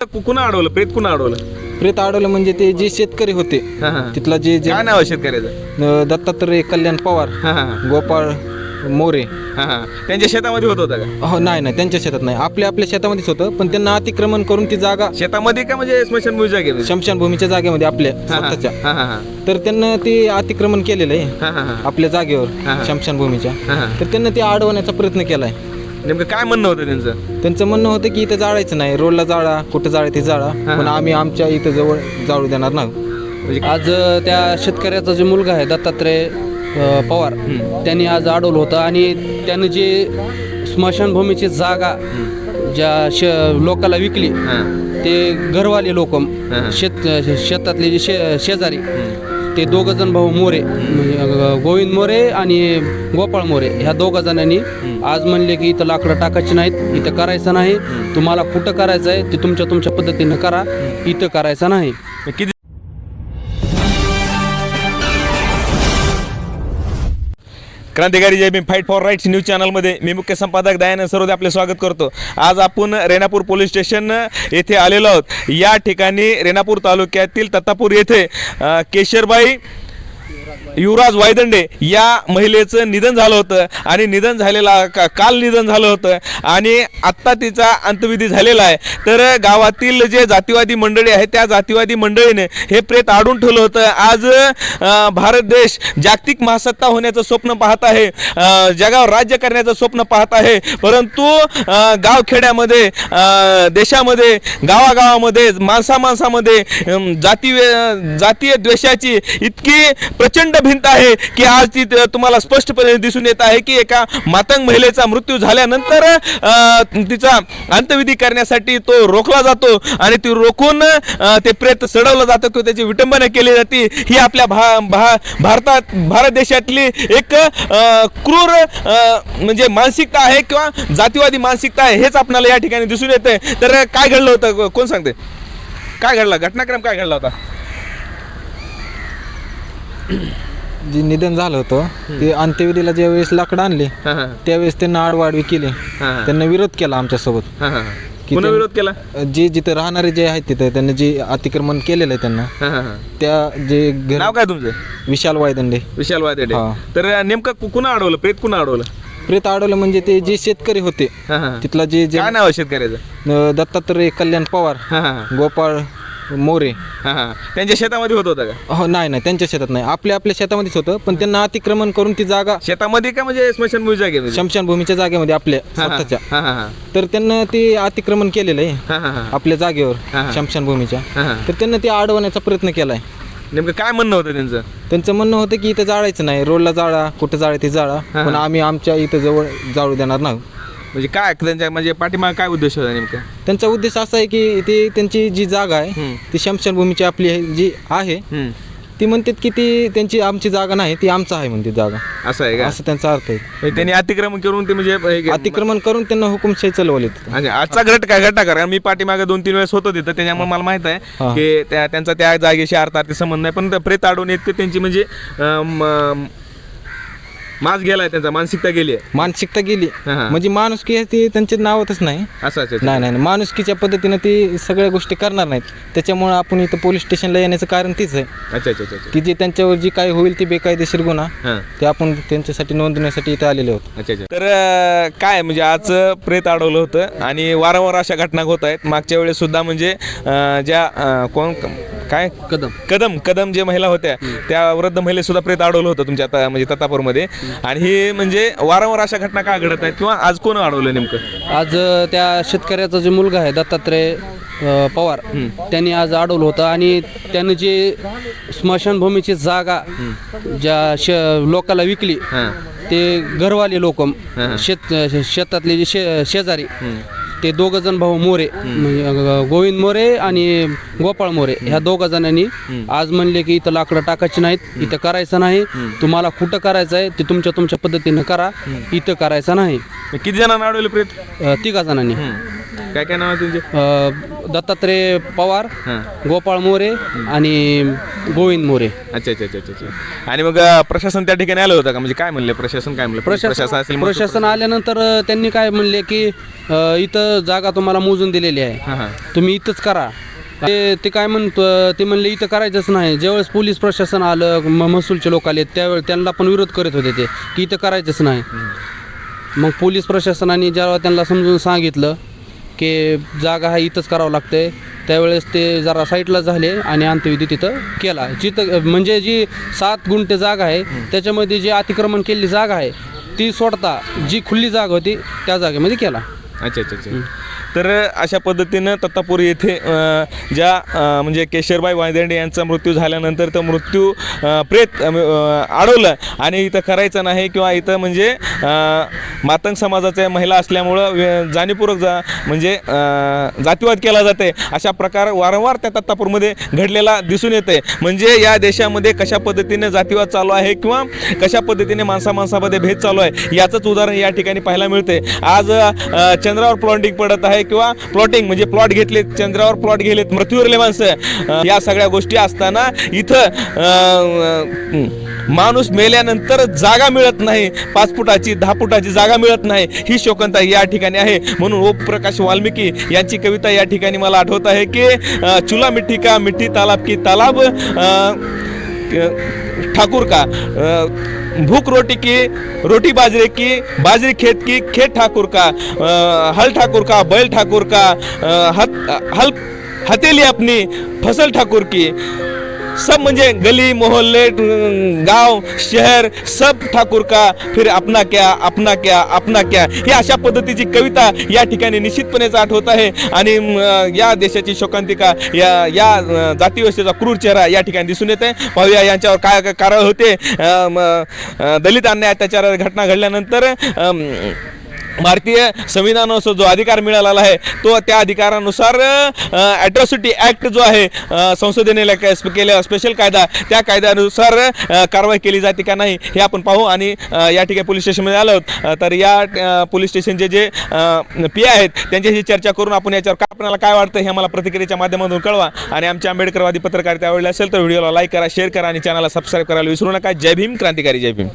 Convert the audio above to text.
कुणा अडवलं प्रेत कुणा अडवलं प्रेत अडवलं म्हणजे ते जे शेतकरी होते हा, हा. तिथला जे जे काय नाव आहे शेतकऱ्याचं अं, दत्तात्रय कल्याण पवार हा, हा, गोपाळ मोरे हा, हा. त्यांच्या शेतामध्ये होत होता का हो नाही नाही त्यांच्या शेतात नाही आपल्या आपल्या शेतामध्येच होतं पण त्यांना अतिक्रमण करून ती जागा शेतामध्ये का म्हणजे स्मशानभूमी जागेमध्ये शमशानभूमीच्या जागेमध्ये आपल्या हा, हा. स्वतःच्या हा, हा, हा. तर त्यांना ते अतिक्रमण केलेलं आहे हा, हा, हा. आपल्या हा, जागेवर. शमशानभूमीच्या हा, हा. तर त्यांना ते अडवण्याचा प्रयत्न केलाय नेमकं काय म्हणणं होतं त्यांचं? त्यांचं म्हणणं होतं की इथं जाळायचं नाही. रोडला जाळा कुठं जाळा ते जाळा. पण आम्ही आमच्या इथं जवळ जाळू देणार नाही म्हणजे आज अ, त्या शेतकऱ्याचा जो मुलगा आहे दत्तात्रय अ, पवार त्यांनी आज अडवलं होतं आणि त्यानं जे स्मशानभूमीची जागा ज्या श लोकाला विकली हा. ते घरवाले लोक हा. शेत शेतातले जे शे शेजारी ते दोघं जण भाऊ मोरे म्हणजे, गोविंद मोरे आणि गोपाळ मोरे ह्या दोघं जणांनी आज म्हणले की इथं लाकडं टाकायची नाहीत इथं करायचं नाही. तुम्हाला कुठं करायचं आहे ते तुमच्या तुमच्या पद्धतीनं करा इथं करायचं नाही. किती क्रांतिकारी Jai Bhim fight for rights news चॅनलमध्ये मी मुख्य संपादक दयानंद सरोदे आपले स्वागत करतो. आज आपण रेणापूर पोलीस स्टेशन येथे आलेलो आहोत. या ठिकाणी रेणापूर तालुक्यातील तत्तापूर येथे केशरबाई युवराज वायदंडे या महिलेचं निधन झालं होतं आणि निधन झालेला का काल निधन झालं होतं आणि आत्ता तिचा अंतविधी झालेला आहे. तर गावातील जे जातीवादी मंडळी आहे त्या जातीवादी मंडळीने हे प्रेत आडून ठेवलं होतं. आज भारत देश जागतिक महासत्ता होण्याचं स्वप्न पाहत आहे. जगावर राज्य करण्याचं स्वप्न पाहत आहे. परंतु गावखेड्यामध्ये देशामध्ये गावागावामध्ये माणसा माणसामध्ये जाती जातीय द्वेषाची इतकी प्रचंड भिंत आहे की आज ती तुम्हाला स्पष्टपणे दिसून येत आहे की एका मातंग महिलेचा मृत्यू झाल्यानंतर अं, तिचा अंत्यविधी करण्यासाठी तो रोखला जातो आणि ती रोखून ते प्रेत सडवलं जातं. किंवा त्याची विटंबना केली जाते. ही आपल्या भा भा भारतात भारत देशातली एक अं, क्रूर म्हणजे मानसिकता आहे किंवा जातीवादी मानसिकता आहे हेच आपल्याला या ठिकाणी दिसून येते तर काय घडलं होतं? कोण सांगते काय घडला? घटनाक्रम काय घडला होता? जे निधन झालं होतं ते अंत्यविधीला ज्या वेळेस लाकडं आणले हा, हा, त्यावेळेस त्यांना आडवाडवी केली हा. त्यांना विरोध केला आमच्यासोबत हा, हा. की पुन्हा ते- विरोध केला जे जिथे राहणारे जे आहेत तिथे त्यांनी जे अतिक्रमण केलेलं आहे त्यांना हा, हा, हा. त्या जे घर नाव काय तुमचं विशाल वायदंडे विशाल वादेडे हा. तर नेमकं कु- कुणा अडवलं प्रेत कुणा अडवलं प्रेत अडवलं म्हणजे ते जे शेतकरी होते हा, हा. तिथला जे जे काय नाव आहे शेतकऱ्याचं अं, दत्तात्रय कल्याण पवार हा, हा, हा. गोपाळ मोरे हा, हा. त्यांच्या शेतामध्ये होत होता का हो नाही नाही त्यांच्या शेतात नाही आपल्या आपल्या शेतामध्येच होतं पण त्यांना अतिक्रमण करून ती जागा शेतामध्ये का म्हणजे स्मशानभूमी जागेमध्ये शमशानभूमीच्या जागेमध्ये आपल्या. स्वतःच्या हा, हा, हा. तर त्यांना ते अतिक्रमण केलेलं आहे हा, हा, हा. आपल्या जागेवर. शमशानभूमीच्या हा. तर त्यांना ते अडवण्याचा प्रयत्न केलाय नेमकं काय म्हणणं होतं त्यांचं त्यांचं म्हणणं होतं की इथं जाळायचं नाही रोडला जाळा कुठं जाळा ते जाळा. पण आम्ही आमच्या इथं जवळ जाळू देणार नाही म्हणजे काय त्यांच्या म्हणजे पाठीमाग काय उद्देश होता नेमका त्यांचा उद्देश असा आहे की ते त्यांची जी जागा आहे. ती शमशानभूमीची आपली आहे, जी आहे. ती म्हणतात की ती त्यांची आमची जागा नाही ती आमचं आहे म्हणते जागा असं आहे का असं त्यांचा अर्थ आहे म्हणजे त्यांनी अतिक्रमण करून ते म्हणजे अतिक्रमण करून त्यांना हुकुमशाही चालवली आजचा घट काय घटना कारण मी पाठीमागे दोन तीन वेळेस होतो तिथं त्याच्यामुळे मला माहीत आहे. की त्या त्यांचा त्या जागेशी अर्थार्थी संबंध नाही पण प्रेत अडवून इतकं त्यांची म्हणजे अं, म- माज गेलाय त्यांचा मानसिकता गेली आहे. मानसिकता गेली. हा, हा. म्हणजे माणुसकी आहे ती त्यांच्या नावातच नाही. असं नाही नाही नाही. माणुसकीच्या पद्धतीनं ती सगळ्या गोष्टी करणार नाहीत. त्याच्यामुळे आपण इथं पोलीस स्टेशनला येण्याचं कारण तीच आहे. अच्छा अच्छा अच्छा अच्छा. की जे त्यांच्यावर जी काही होईल ती बेकायदेशीर गुन्हा हां. ते आपण त्यांच्यासाठी नोंदवण्यासाठी इथे आलेले आहोत अच्छा अच्छा. तर अं, काय म्हणजे आज प्रेत अडवलं होतं आणि वारंवार अशा घटना होत आहेत. मागच्या वेळेस सुद्धा म्हणजे अं, ज्या अं, कोण काय? कदम. कदम कदम जे महिला होत्या त्या वृद्ध महिला सुद्धा प्रेत अडवलं होतं तुमच्या आता म्हणजे ततापूरमध्ये आणि हे म्हणजे वारंवार अशा घटना का घडत आहेत? किंवा आज कोण अडवलं नेमकं? आज त्या शेतकऱ्याचा जो मुलगा आहे दत्तात्रय अ, पवार त्यांनी आज अडवलं होतं. आणि त्यानं जे स्मशानभूमीची जागा ज्या श लोकाला विकली ते घरवाले लोक शेत शेतातले जे शे शेजारी ते दोघं जण भाऊ मोरे म्हणजे अ, गोविंद मोरे आणि गोपाळ मोरे ह्या दोघं जणांनी आज म्हणले की इथं लाकडं टाकायची नाहीत इथं करायचं नाही तुम्हाला कुठं करायचं आहे ते तुमच्या तुमच्या पद्धतीनं करा इथं करायचं नाही. किती जणांना अडवले प्रेत? अ, तिघा जणांनी काय काय नाव आहे तुमचे? अ, दत्तात्रय पवार हां. गोपाळ मोरे आणि गोविंद मोरे. अच्छा अच्छा अच्छा अच्छा. अच्छा आणि मग अं, प्रशासन त्या ठिकाणी आलं होतं का? म्हणजे काय म्हणले प्रशासन काय म्हणलं? प्रशासन असेल प्रशासन आल्यानंतर अ, त्यांनी काय म्हणले की अ, इथं जागा तुम्हाला मोजून दिलेली आहे. हां हां. तुम्ही इथंच करा. ते ते काय म्हणतो ते म्हणले इथं करायचंच नाही. ज्यावेळेस पोलीस प्रशासन आलं म महसूलचे लोक आले त्यावेळेस त्यांना पण विरोध करत होते ते की इथं करायचंच नाही. मग पोलीस प्रशासनाने जेव्हा त्यांना समजून सांगितलं की जागा हा इथंच करावं लागतंय. त्यावेळेस ते जरा साईडला झाले आणि अंत्यविधी तिथं केला. जिथं म्हणजे जी सात गुंठे जागा आहे त्याच्यामध्ये जी अतिक्रमण केलेली जागा आहे ती सोडता जी खुली जागा होती त्या जागेमध्ये केला. अच्छा अच्छा अच्छा. तर अशा पद्धतीनं दत्तापूर येथे ज्या म्हणजे केशरबाई वायदंडे यांचा मृत्यू झाल्यानंतर तो मृत्यू प्रेत अडवलं आणि इथं करायचं नाही किंवा इथं म्हणजे मातंग समाजाच्या महिला असल्यामुळं जाणीवपूर्वक जा म्हणजे जातीवाद केला जाते. अशा प्रकार वारंवार त्या दत्तापूरमध्ये घडलेला दिसून येते. म्हणजे या देशामध्ये कशा पद्धतीने जातीवाद चालू आहे किंवा कशा पद्धतीने माणसा माणसामध्ये भेद चालू आहे याचंच उदाहरण या ठिकाणी पाहायला मिळते. आज चंद्रावर प्लॉटिंग पडत आहे किंवा प्लॉटिंग म्हणजे प्लॉट घेतले चंद्रावर प्लॉट गेलेत मृत्यूवरले माणसं. या सगळ्या गोष्टी असताना इथं माणूस मेल्यानंतर जागा मिळत नाही. पाच फुटाची दहा फुटाची जागा मिळत नाही. ही शोकंता या ठिकाणी आहे. म्हणून ओमप्रकाश वाल्मिकी यांची कविता या ठिकाणी मला आठवत आहे की चुला मिठी का मिठी तालाब की तालाब ठाकूर का? भूक भूख रोटी की रोटी बाजरे की बाजरी खेत की खेत ठाकुर का? हल ठाकुर का बैल ठाकुर का? हत हल हथेली अपनी फसल ठाकुर की? सब म्हणजे गली मोहल्ले गाव शहर सब ठाकुर का फिर अपना क्या अपना क्या अपना क्या? ही अशा पद्धतीची कविता या ठिकाणी निश्चितपणेच आठवत आहे. आणि या देशाची शोकांतिका या या जातीव्यवस्थेचा क्रूर चेहरा या ठिकाणी दिसून येते पाहूया यांच्यावर काय कारवाई होते. अं, दलित अन्याय अत्याचार घटना घडल्यानंतर भारतीय संविधानानुसार जो अधिकार मिळालेला आहे तो त्या अधिकारानुसार ॲट्रॉसिटी ॲक्ट जो आहे संसदेने ल- केलेला स्पेशल कायदा त्या कायद्यानुसार कारवाई केली जाते का नाही हे आपण पाहू आणि या ठिकाणी पोलीस स्टेशनमध्ये आलो तर या पोलीस स्टेशनचे जे पी आहेत त्यांच्याशी चर्चा करून आपण याच्यावर काय आपल्याला काय वाटतं हे मला प्रतिक्रियेच्या माध्यमातून कळवा. आणि आमच्या आंबेडकरवादी पत्रकारिता आवडली असेल तर व्हिडिओला लाईक करा शेअर करा आणि चॅनलला सबस्क्राईब करायला विसरू नका. जय भीम क्रांतिकारी जय भीम.